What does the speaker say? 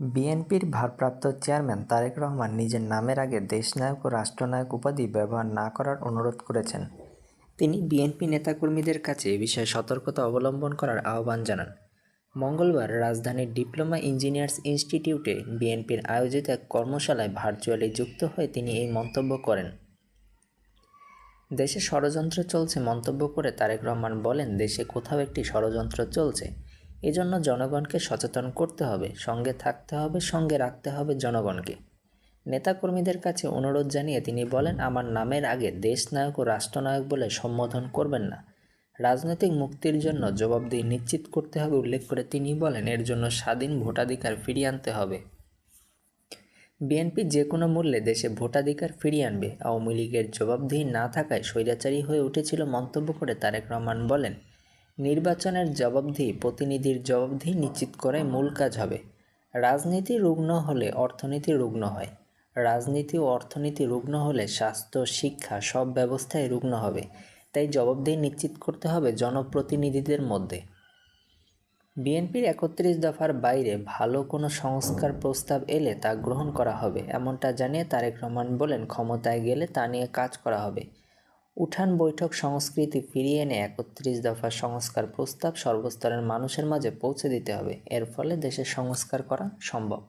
বিএনপির ভারপ্রাপ্ত চেয়ারম্যান তারেক রহমান নিজের নামের আগে দেশনায়ক ও রাষ্ট্রনায়ক উপাধি ব্যবহার না করার অনুরোধ করেছেন। তিনি বিএনপি নেতাকর্মীদের কাছে এ বিষয়ে সতর্কতা অবলম্বন করার আহ্বান জানান। মঙ্গলবার রাজধানীর ডিপ্লোমা ইঞ্জিনিয়ার্স ইনস্টিটিউটে বিএনপির আয়োজিত এক কর্মশালায় ভার্চুয়ালি যুক্ত হয়ে তিনি এই মন্তব্য করেন। দেশে ষড়যন্ত্র চলছে মন্তব্য করে তারেক রহমান বলেন, দেশে কোথাও একটি ষড়যন্ত্র চলছে। এজন্য জনগণকে সচেতন করতে হবে, সঙ্গে থাকতে হবে, সঙ্গে রাখতে হবে জনগণকে। নেতাকর্মীদের কাছে অনুরোধ জানিয়ে তিনি বলেন, আমার নামের আগে দেশনায়ক ও রাষ্ট্রনায়ক বলে সম্বোধন করবেন না। রাজনৈতিক মুক্তির জন্য জবাবদিহি নিশ্চিত করতে হবে। উল্লেখ করে তিনি বলেন, এর জন্য স্বাধীন ভোটাধিকার ফিরিয়ে আনতে হবে। বিএনপি যে কোনো মূল্যে দেশে ভোটাধিকার ফিরিয়ে আনবে। আওয়ামী লীগের জবাবদিহি না থাকায় স্বৈরাচারী হয়ে উঠেছিল মন্তব্য করে তারেক রহমান বলেন নির্বাচনের জবাবদিহি, প্রতিনিধির জবাবদিহি নিশ্চিত করাই মূল কাজ হবে। রাজনীতি রুগ্ন হলে অর্থনীতি রুগ্ন হয়। রাজনীতি ও অর্থনীতি রুগ্ন হলে স্বাস্থ্য, শিক্ষা সব ব্যবস্থায় রুগ্ন হবে। তাই জবাবদিহি নিশ্চিত করতে হবে জনপ্রতিনিধিদের মধ্যে। বিএনপির একত্রিশ দফার বাইরে ভালো কোনো সংস্কার প্রস্তাব এলে তা গ্রহণ করা হবে, এমনটা জানিয়ে তারেক রহমান বলেন, ক্ষমতায় গেলে তা নিয়ে কাজ করা হবে। উঠান বৈঠক সংস্কৃতি ফিরিয়ে এনে একত্রিশ দফা সংস্কার প্রস্তাব সর্বস্তরের মানুষের মাঝে পৌঁছে দিতে হবে। এর ফলে দেশের সংস্কার করা সম্ভব।